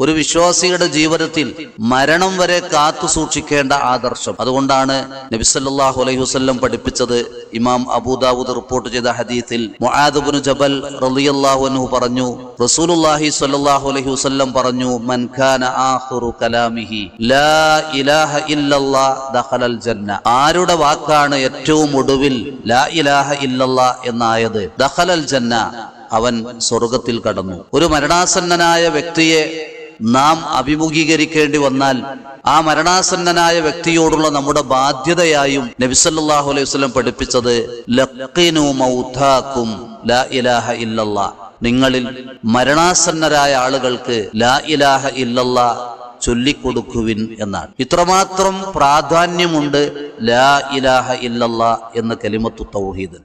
ഒരു വിശ്വാസിയുടെ ജീവിതത്തിൽ മരണം വരെ കാത്തു സൂക്ഷിക്കേണ്ട ആദർശം. അതുകൊണ്ടാണ് നബിസല്ലാഹു അലൈഹി വസ്ല്ലം പഠിപ്പിച്ചത്. ഇമാം അബൂദാവൂദ് റിപ്പോർട്ട് ചെയ്ത ഹദീത്തിൽ ജബൽ റളിയല്ലാഹു അൻഹു പറഞ്ഞു റസൂലുള്ളാഹി സ്വല്ലല്ലാഹു അലൈഹി വസല്ലം പറഞ്ഞു മൻ കാന ആഖിറു കലാമിഹി ലാ ഇലാഹ ദഖലൽ ജന്ന. ആരുടെ വാക്കാണ് ഏറ്റവും ഒടുവിൽ ലാ ഇലാഹ എന്നായത്? ദഖലൽ ജന്ന. അവൻ സ്വർഗത്തിൽ കടന്നു. ഒരു മരണാസന്നനായ വ്യക്തിയെ നാം അഭിമുഖീകരിക്കേണ്ടി വന്നാൽ ആ മരണാസന്നനായ വ്യക്തിയോടുള്ള നമ്മുടെ ബാധ്യതയായും നബിസല്ലാഹു അലൈഹി വസല്ലം പഠിപ്പിച്ചത് ലാ ഇലാഹ നിങ്ങളിൽ മരണാസന്നരായ ആളുകൾക്ക് ലാ ഇലാഹ ഇല്ലല്ലാ ചൊല്ലിക്കൊടുക്കുവിൻ എന്നാണ്. ഇത്രമാത്രം പ്രാധാന്യമുണ്ട് ലാ ഇലാഹ ഇല്ലല്ല എന്ന കലിമത്തു തൗഹീദ്